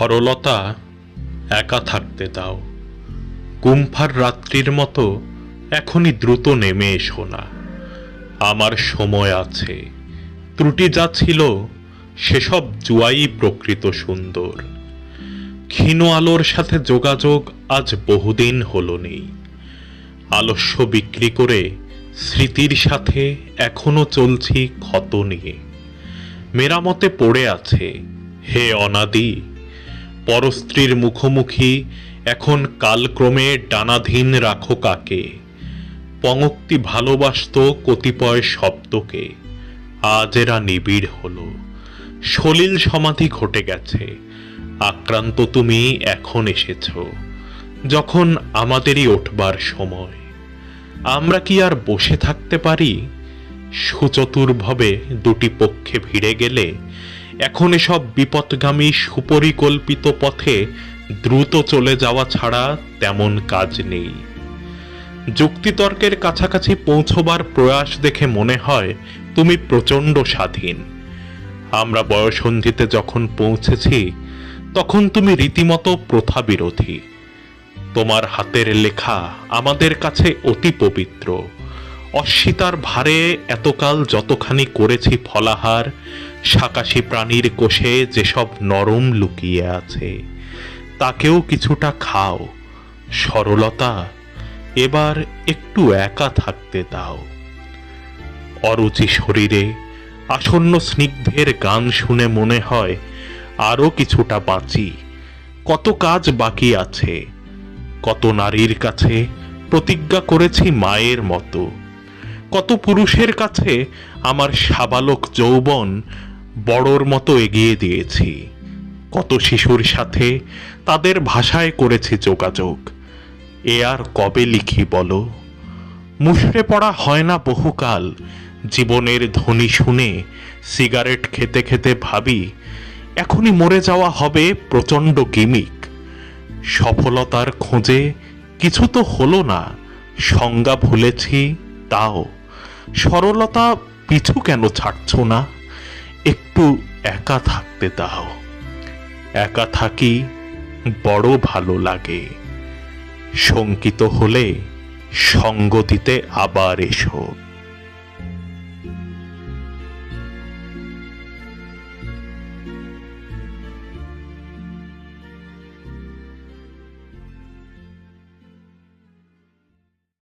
সরলতা একা থাকতে দাও। গুম্ফার রাত্রির মতো এখনই দ্রুত নেমে এসো না। আমার সময় আছে। ত্রুটি যা ছিল, সেসব জুয়াই প্রকৃত সুন্দর। ক্ষীণ আলোর সাথে যোগাযোগ আজ বহুদিন হলো নেই আলস্য বিক্রি করে স্মৃতির সাথে এখনও চলছি ক্ষত নিয়ে। মেরামতে পড়ে আছে। হে অনাদি পরস্ত্রীর মুখোমুখি, এখন কালক্রমে ডানাধীন রাখো কাকে? পঙক্তি ভালোবাসত কতিপয় শব্দকে। আজ এরা নিবিড় হলো। সলিল সমাধি ঘটে গেছে। আক্রান্ত তুমি এখন এসেছ। যখন আমাদেরই উঠবার সময়। আমরা কি আর বসে থাকতে পারি? সুচতুরভাবে দুটি পক্ষে ভিড়ে গেলে এখন এসব বিপদগামী সুপরিকল্পিত পথে দ্রুত চলে যাওয়া ছাড়া তেমন কাজ নেই। যুক্তিতর্কের কাছাকাছি পৌঁছবার প্রয়াস দেখে মনে হয় তুমি প্রচণ্ড স্বাধীন। আমরা বয়সন্ধিতে যখন পৌঁছেছি, তখন তুমি রীতিমতো প্রথা বিরোধী তোমার হাতের লেখা আমাদের কাছে অতি পবিত্র। অস্মিতার ভারে এতকাল যতখানি করেছি ফলাহার, সাকাশি প্রাণীর কোষে যেসব নরম লুকিয়ে আছে, তাকেও কিছুটা খাও। সরলতা, এবার একটু একা থাকতে দাও। অরুচি শরীরে, আসন্ন স্নিগ্ধের গান শুনে মনে হয় আরও কিছুটা বাঁচি। কত কাজ বাকি আছে। কত নারীর কাছে প্রতিজ্ঞা করেছি মায়ের মতো। কত পুরুষের কাছে আমার সাবালক যৌবন বড়র মতো এগিয়ে দিয়েছি। কত শিশুর সাথে তাদের ভাষায় করেছি যোগাযোগ। এ আর কবে লিখি বলো? মুষড়ে পড়া হয় না বহুকাল। জীবনের ধ্বনি শুনে সিগারেট খেতে খেতে ভাবি, এখনই মরে যাওয়া হবে প্রচণ্ড গিমিক। সফলতার খোঁজে কিছু তো হলো না, সংজ্ঞা ভুলেছি, তাও সরলতা পিছু কেন ছাড়ছ না? একটু একা থাকতে দাও। একা থাকি বড় ভালো লাগে। শঙ্কিত হলে সঙ্গ দিতে আবার এসো।